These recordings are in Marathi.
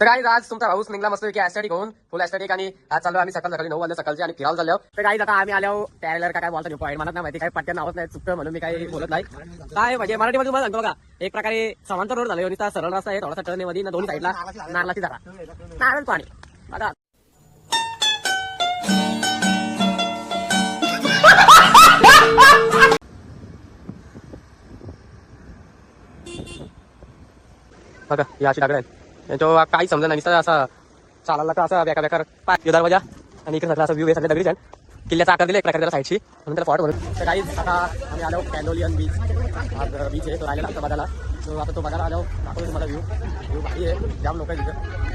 तर काही आज तुमचा पाऊस निघला मस्त की ऍस्टॅटिक होऊन. फुल ऍस्टॅटिक आणि आज चालू आम्ही सकाळ सकाळी नऊ वाजले सकाळचे आणि फिरायला चाललो तर काही आता आम्ही आलो टॅलर काय बोलतो पॉईंट मला नाही माहिती काही पटकन नावच नाही चुकतं म्हणून मी काही बोलत नाही. काय म्हणजे मराठीमध्ये तुम्हाला सांगतो बघा एक प्रकारे समांतर रोड झाले आणि सरळ रस्ता आहे थोडासा टर्नमध्ये ना दोन्ही साईडला नारळाची झाडा नारळ पाणी. बघा. बघा या अशी दगड आहेत. तो काही समजा नाही. नुसतं असा चालायला का असा बेकार बेकार पाय. दरवाजा. आणि इकडे सगळं असं व्ह्यू आहे सगळ्या दगडीच किल्ल्याचा आकार दिला एक प्रकारे त्याला साईडची म्हणून त्याला फॉट म्हणून. तर काही आता आम्ही आलो कॅनोलियन बीच बीच आहे तो राहिलेला आता बघायला तो आता तो बघायला आलो. दाखवतो तुम्हाला व्ह्यू व्ह्यू भारी आहे. जाम लोक आहे तिथं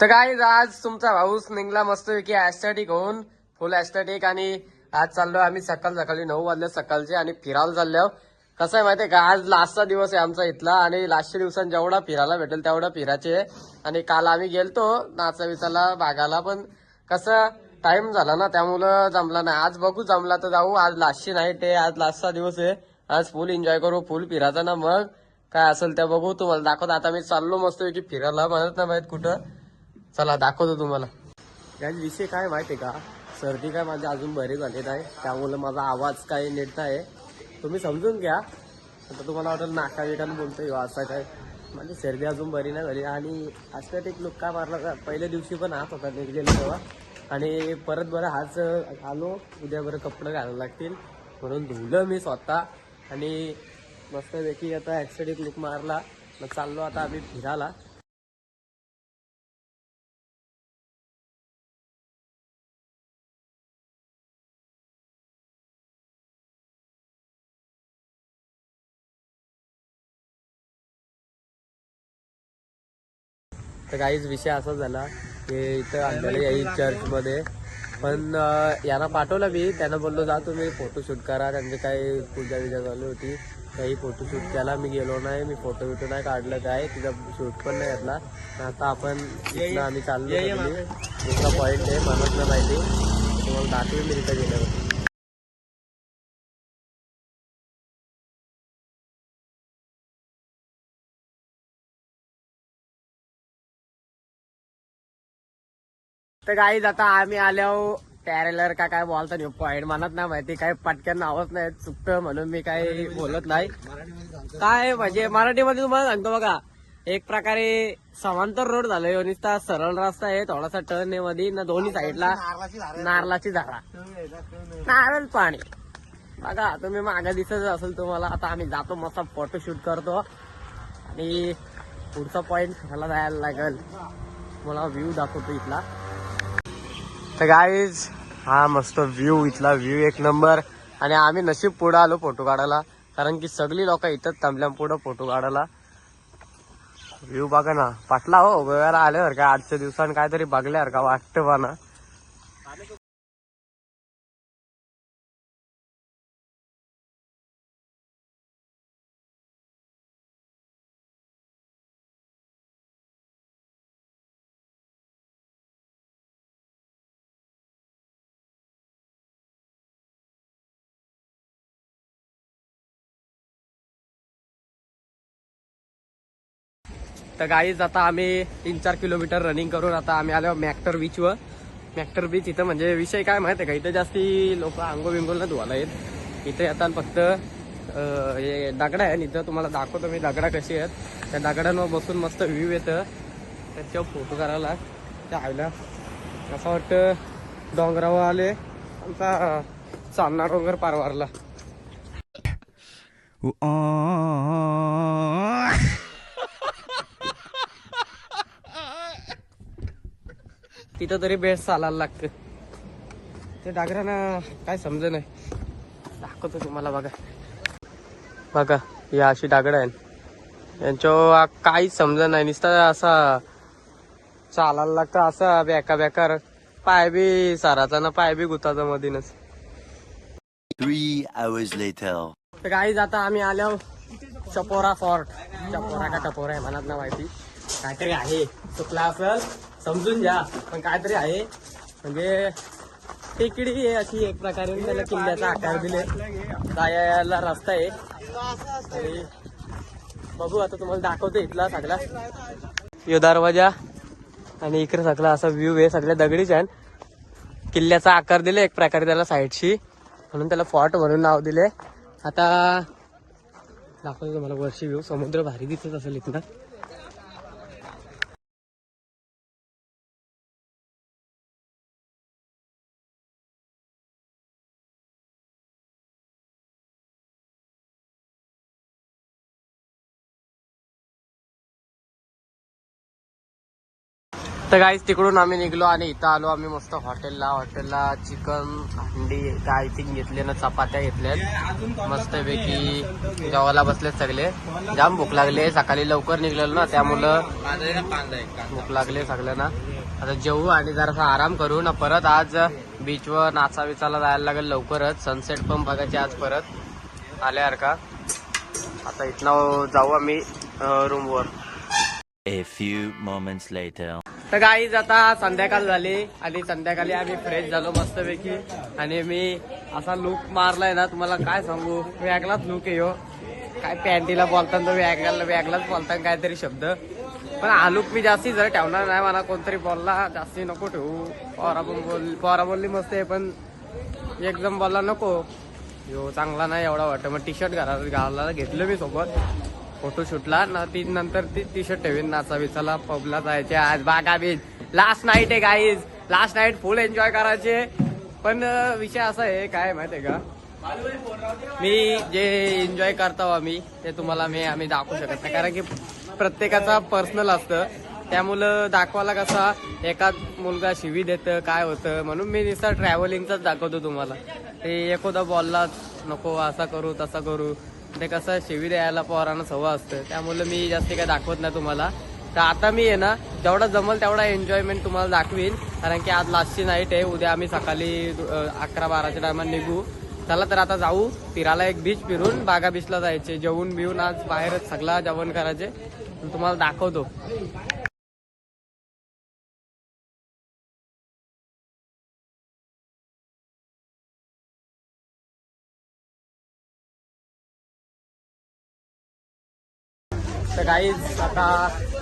तर काय आज तुमचा भाऊस निघला मस्त की होऊन. फुल ॲस्थेटिक आणि आज चाललो आम्ही सकाळ सकाळी नऊ वाजले सकाळचे आणि फिरायला चाललो कसं आहे माहितीये का? आज लास्टचा दिवस आहे आमचा इथला आणि लास्टच्या दिवसात जेवढा फिरायला भेटेल तेवढा फिरायचे आणि काल आम्ही गेलतो नाचा विचाला बागाला पण कसं टाइम झाला ना त्यामुळं जमला नाही. आज बघू जमला तर जाऊ. आज लास्टची नाईट आहे आज लास्टचा दिवस आहे. आज फुल एन्जॉय करू फुल फिरायचा ना मग. काय असेल त्या बघू तुम्हाला. दाखवतो आता मी चाललो मस्त की फिरायला. म्हणत नाही माहीत कुठं. चला दाखवतो तुम्हाला. विषय काय माहितीये का? सर्दी काय माझी अजून बरी झालेली नाही. त्यामुळे माझा आवाज काही नीट आहे तुम्ही समजून घ्या. आता तुम्हाला वाटेल नाका विकान बोलतोय आहे असं काय. माझी सर्दी अजून बरी नाही झाली. आणि असं एक लोक मारला का पहिल्या दिवशी पण हात होता निघलेला तेव्हा. आणि परत बरं हाच आलो. उद्या बरं कपडे घालायला लागतील. म्हणून धुलं मी स्वतः. आणि मस्तपैकी आता ॲक्सिडेंट लुक मारला. मग चाललो आता आम्ही फिरायला. तर काहीच विषय असा झाला की इथं आणलेलं येईल चर्चमध्ये. पण यांना पाठवलं मी. त्यांना बोललो जा तुम्ही फोटोशूट करा. त्यांची काही पूजा बिजा चालू होती. काही फोटोशूट केला. मी गेलो नाही. मी फोटो बिटो नाही काढलं काय. तिथं शूट पण नाही घेतला. आता आपण इथनं आम्ही चाललो. दुसरा पॉईंट आहे. नाही माहिती तुम्हाला दाखवेल मी तिथं गेल्यावर. तर काही आता आम्ही आलो. टॅरेलर का काय बोलता नाही पॉईंट म्हणत नाही माहिती काय पटकन नावच नाही चुकतं म्हणून मी काही बोलत नाही. काय म्हणजे मराठीमध्ये तुम्हाला सांगतो बघा एक प्रकारे समांतर रोड झालोय नुसता सरळ रस्ता आहे थोडासा टर्न आहे मध्ये ना दोन्ही साईडला नारळाची झाडा. नारळ पाणी. बघा तुम्ही मागे दिसत असेल तुम्हाला. आता आम्ही जातो मस्त फोटोशूट करतो. आणि पुढचा पॉइंट मला जायला लागेल. मला व्ह्यू दाखवतो इथला. तर गाईज हा मस्त व्ह्यू इथला व्ह्यू एक नंबर आणि आम्ही नशीब पुढं आलो फोटो काढायला. कारण की सगळी लोक इथंच थांबल्या पुढं फोटो काढायला. व्ह्यू बघा ना. पाटला हो गोव्याला आल्यावर का आजच्या दिवसान काहीतरी बघल्यावर का वाटतं बा ना तर गाईज आता आम्ही तीन चार किलोमीटर रनिंग करून आता आम्ही आलो मॅक्टर बीचवर मॅक्टर बीच इथं म्हणजे विषय काय माहिती आहे का इथं जास्ती लोक आंघोळ बिंगोल न धुवायला येत इथे येतात फक्त हे दगड आहे आणि इथं तुम्हाला दाखवतो मी दगडा कशी आहेत त्या दगडांवर बसून मस्त व्ह्यू येतं त्याच्यावर फोटो करायला त्या असं वाटतं डोंगरावर आले आमचा चालणार डोंगर पारवारला तिथं तरी बेस्ट चालायला लागतं. ते डागरांना काय समज नाही दाखवतो तुम्हाला बघा. बघा या अशी डागड आहे यांच्या काहीच समज नाही. नुसतं असा चालायला लागतं असा बेका बेकार. पाय बी साराचा ना पाय बी गुताचा मधीनच. काही आता आम्ही आलो चपोरा फॉर्ट चपोरा का टपोरा आहे म्हणत ना माहिती. काहीतरी आहे. चुकला असेल. समजून घ्या. पण काहीतरी आहे. म्हणजे टेकडी आहे अशी एक प्रकारे त्याला किल्ल्याचा आकार दिले. जायला रस्ता आहे. आणि बघू आता तुम्हाला दाखवतो इथला सगळा. यो दरवाजा आणि इकडे सगळा असा व्ह्यू आहे. सगळ्या दगडीच आहे किल्ल्याचा आकार दिले एक प्रकारे त्याला साईडशी म्हणून त्याला फॉर्ट म्हणून नाव दिले. आता दाखवतो तुम्हाला वर्षी व्ह्यू समुद्र भारी दिसत असेल इथनं. तर गाईज तिकडून आम्ही निघलो आणि इथं आलो आम्ही मस्त हॉटेलला. हॉटेलला चिकन हंडी आय थिंक घेतले ना चपात्या घेतल्यात मस्त पैकी जेवायला बसलेत सगळे. जाम भूक लागले सकाळी लवकर निघलेलो ना त्यामुळं भूक लागले सगळ्यांना. आता जेवू आणि जरासा आराम करू ना परत. आज बीचवर नाचा विचाला जायला लागेल लवकरच. सनसेट पण बघायचे आज परत. आल्यावर का? आता इथनं जाऊ आम्ही रूमवर A few moments later. तर गाईज आता संध्याकाळ झाली आणि संध्याकाळी आम्ही फ्रेश झालो मस्तपैकी. आणि मी असा लुक मारलाय ना तुम्हाला काय सांगू? वेगळाच लुक आहे हो. काय पॅन्टीला बोलताना तर वेगळा वेगळाच बोलताना काहीतरी शब्द. पण हा लुक मी जास्ती जर ठेवणार नाही मला कोणतरी बोलला जास्ती नको ठेवू. पोरा पण बोल पोरा बोलली मस्त आहे पण एकदम बोलला नको. यो चांगला नाही एवढा वाटतं. मग टी शर्ट घाला घालायला घेतलं मी सोबत. फोटोशूटला ना ती नंतर ती टी शर्ट ठेवीन नाचा बिचाला पबला जायचे आज बागा बीच लास्ट नाईट आहे guys last night full enjoy करायचे. पण विषय असा आहे काय माहितीये का? मी जे एन्जॉय करतो आम्ही ते तुम्हाला मी आम्ही दाखवू शकत नाही. कारण की प्रत्येकाचा पर्सनल असतं. त्यामुळं दाखवायला कसा एकाच मुलगा शिवी देतं काय होतं म्हणून मी नुसतं ट्रॅव्हलिंगचाच दाखवतो तुम्हाला. ते एखादा बॉललाच नको असा करू तसा करू. ते कसं शिवी द्यायला पोरांना सवय असतं. त्यामुळे मी जास्त काय दाखवत नाही तुम्हाला. तर आता मी आहे ना जेवढा जमल तेवढा एन्जॉयमेंट तुम्हाला दाखवीन. कारण की आज लास्टची नाईट आहे उद्या आम्ही सकाळी अकरा बाराच्या टायमात निघू. चला तर आता जाऊ फिरायला एक बीच फिरून बागा बीचला जायचे. जेवून बिवून आज बाहेरच सगळा जेवण करायचे. तुम्हाला दाखवतो. तर काहीच आता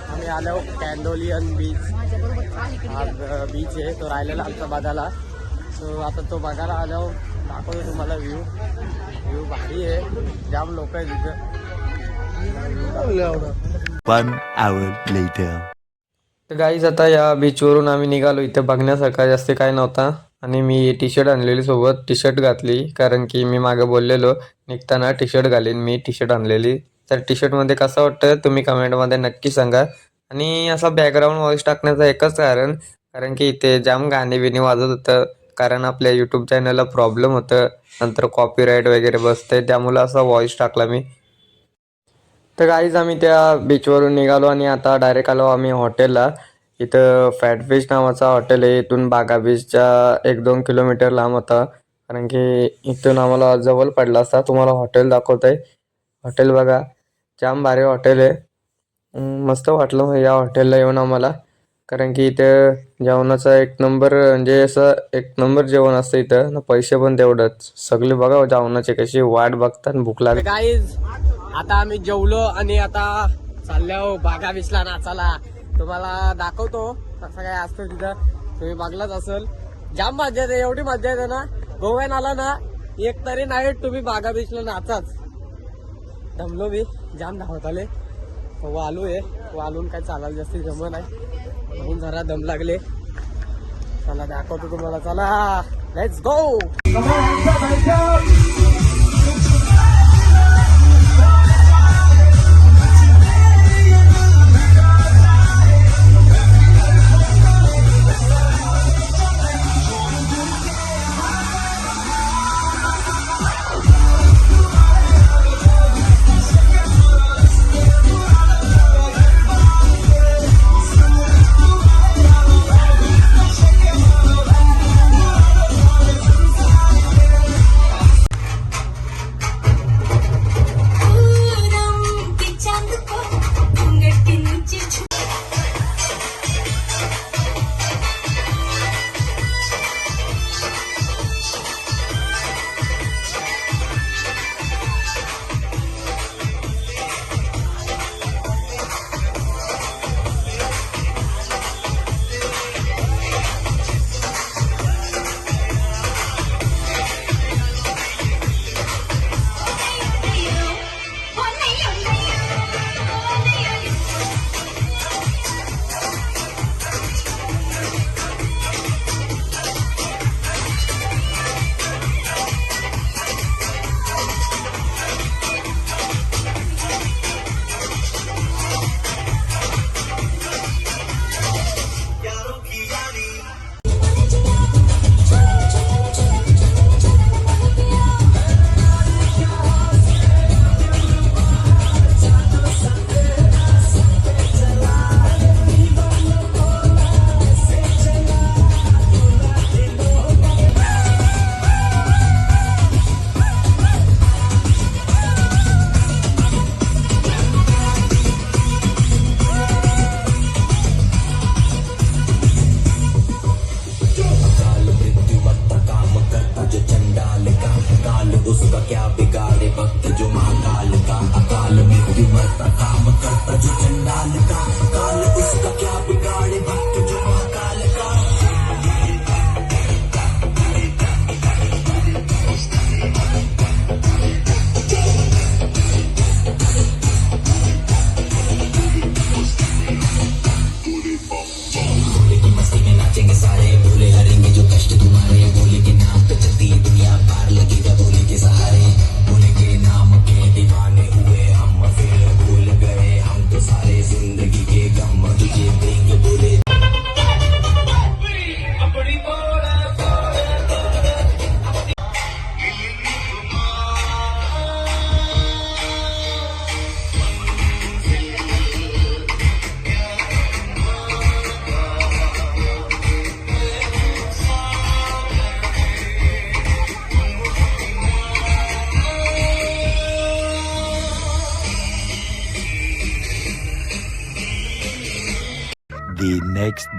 आम्ही आलो कॅन्डोलियन बीच हा बीच आहे तो राहिलेला आमचा बघायला सो आता तो बघायला आलो दाखवतो तुम्हाला व्ह्यू व्ह्यू भारी आहे जाम लोक आहे तिथं. तर गाईज आता या बीचवरून आम्ही निघालो इथे बघण्यासारखा जास्त काय नव्हता. आणि मी टी शर्ट आणलेली सोबत टी शर्ट घातली कारण की मी मागे बोललेलो निघताना टी शर्ट घालीन मी टी शर्ट आणलेली. तर टी शर्टमध्ये कसं वाटतं तुम्ही कमेंटमध्ये नक्की सांगा. आणि असा बॅकग्राऊंड वॉइस टाकण्याचं एकच कारण कारण की इथे जाम गाणे बिणे वाजत होतं कारण आपल्या यूट्यूब चॅनलला प्रॉब्लेम होतं नंतर कॉपीराईट वगैरे बसते त्यामुळं असा व्हॉइस टाकला मी. तर काहीच आम्ही त्या बीचवरून निघालो आणि आता डायरेक्ट आलो आम्ही हॉटेलला इथं फॅटफिश नावाचा हॉटेल आहे इथून बागा बीचच्या एक दोन किलोमीटर लांब होता. कारण की इथून आम्हाला जवळ पडला असता तुम्हाला हॉटेल दाखवत आहे हॉटेल बघा. जाम भारी हॉटेल आहे. मस्त वाटलं मग या हॉटेलला येऊन आम्हाला. कारण की इथं जेवणाचा एक नंबर म्हणजे असं एक नंबर जेवण असतं इथं. पैसे पण तेवढंच. सगळे बघा जेवणाचे कशी वाट बघतात भूक लागली. गाईज आता आम्ही जेवलो आणि आता चाललो बागा विसला नाचाला तुम्हाला दाखवतो कसं काय असतं तिथं. तुम्ही बघलाच असेल. जाम मजा येते एवढी मजा येते ना. गोव्यान आला ना एक तरी नाईट तुम्ही बागा बीचला नाचाच. दमलो मी. जाम धावत आले. हो, वालू आहे हो, वालून काय चालायला जास्त जम नाही. म्हणून जरा दम लागले. चला दाखवतो तुम्हाला. चला. लेट्स गो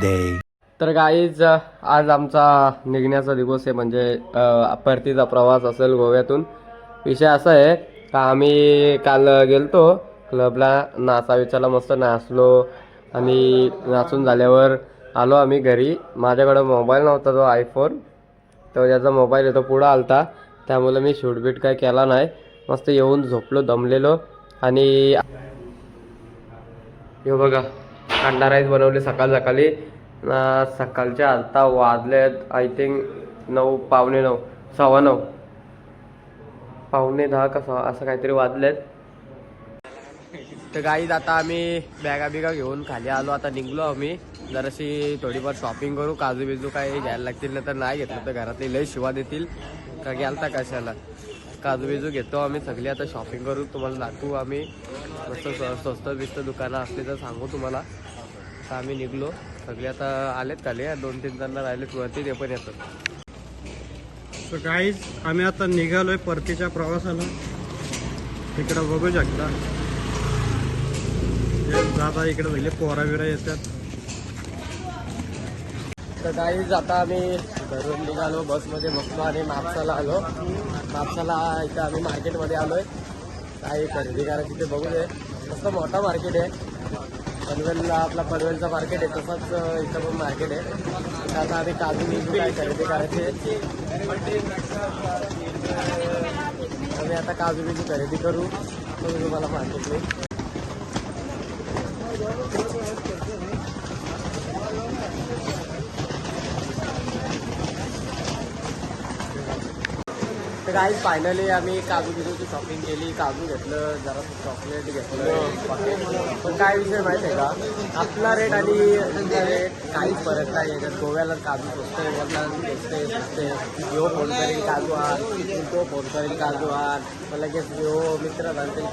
डे तर गाईज आज आमचा निघण्याचा दिवस आहे म्हणजे परतीचा प्रवास असेल गोव्यातून. विषय असा आहे का आम्ही काल गेलतो क्लबला नाचा विचारला मस्त नाचलो आणि नाचून झाल्यावर आलो आम्ही घरी. माझ्याकडं मोबाईल नव्हता तो आयफोन तो ज्याचा मोबाईल येतो पुढं आलता. त्यामुळे मी शूटबीट काय केला नाही. मस्त येऊन झोपलो दमलेलो आणि हे बघा. अंडा राईस बनवले सकाळ सकाळी. सकाळच्या आता वाजलेत आय थिंक नऊ पावणे नऊ सव्वा नऊ. पावणे दहा का सहा असं काहीतरी वाजलेत तर गाईज आता आम्ही बॅगा बिगा घेऊन खाली आलो आता निघलो आम्ही. जराशी थोडीफार शॉपिंग करू काजू बिजू काही घ्यायला लागतील ना तर नाही घेतलं तर घरातले लय शिवा देतील. का घ्याल तर कशाला? काजू बिजू घेतो आम्ही सगळी आता शॉपिंग करू तुम्हाला दाखवू आम्ही. मस्त स्व- स्वस्त बिस्त दुकानं असली तर सांगू तुम्हाला. तर आम्ही निघलो. सगळे आता आलेत खाली. दोन तीन जण राहिलेत वरती ते पण येतात. तर काहीच आम्ही आता निघालोय परतीच्या प्रवासाला. इकडं बघू शकता. दादा इकडे सगळे पोरा बिरा येतात. तर काहीच आता आम्ही घरून निघालो बसमध्ये बसलो आणि मापसाला आलो. मापसाला इथं आम्ही मार्केटमध्ये आलोय. काही खरेदी करायची ते बघू दे मस्त मोठा मार्केट आहे. पनवेलला आपला पनवेलचा मार्केट आहे तसंच इथं पण मार्केट आहे. तर आता आम्ही काजू बिजू काय खरेदी करायचे? आम्ही आता काजू बिजू खरेदी करू तो तुम्हाला मार्केटने काही फायनली आम्ही काजू बिजूची शॉपिंग केली. काजू घेतलं जरा चॉकलेट घेतलं पण काय विषय माहिती आहे का? आपला रेट आणि रेट काहीच फरक नाही याच्यात गोव्याला काजू स्वस्त आहे वरला स्वस्त फोन करेल काजू आण तो फोन करेल काजू आण. लगेच यो मित्र घालतील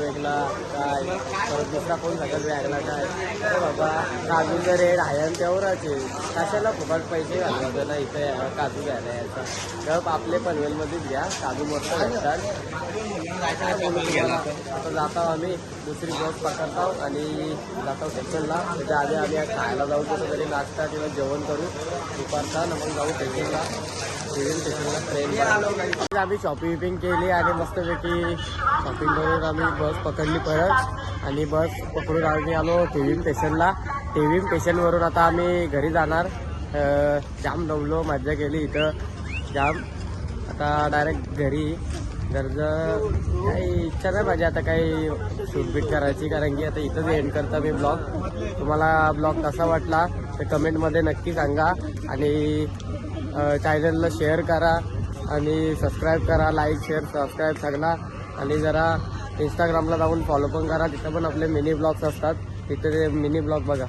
वेगळा काय? परत दुसरा फोन सगळं वेगळा काय? अरे बाबा काजूचा रेट आहे आणि तेवढाच आहे. कशाला फुकट पैसे घालवायचं? ना इथे काजू घ्यायला यायचा. आपले पनवेलमध्येच घ्या. काजू मस्त भेटतात बोलू आता जातो आम्ही दुसरी बस पकडतो आणि जातो स्टेशनला त्याच्या आधी आम्ही खायला जाऊ कसं तरी नाश्ता किंवा जेवण करू. दुपारचा न मग जाऊ स्टेशनला सिव्हिल स्टेशनला ट्रेन आम्ही शॉपिंग विपिंग केली आणि मस्तपैकी शॉपिंग करून आम्ही बस पकडली परत. आणि बस पकडून आम्ही आलो टेव्हीम स्टेशनला टेव्हीम स्टेशनवरून आता आम्ही घरी जाणार. जाम दमलो मज्जा केली इथं. जाम. आता डायरेक्ट घरी. गरज काही इच्छा नाही माझी आता काही शूटबीट करायची कारण की आता इथंच एंड करता मी ब्लॉग तुम्हाला ब्लॉग कसा वाटला ते कमेंटमध्ये नक्की सांगा. आणि चॅनलला शेअर करा आणि सबस्क्राईब करा लाईक शेअर सबस्क्राईब सांगा. आणि जरा इंस्टाग्रामला जाऊन फॉलो पण करा. तिथं पण आपले मिनी ब्लॉग्स असतात. तिथे ते मिनी ब्लॉग बघा.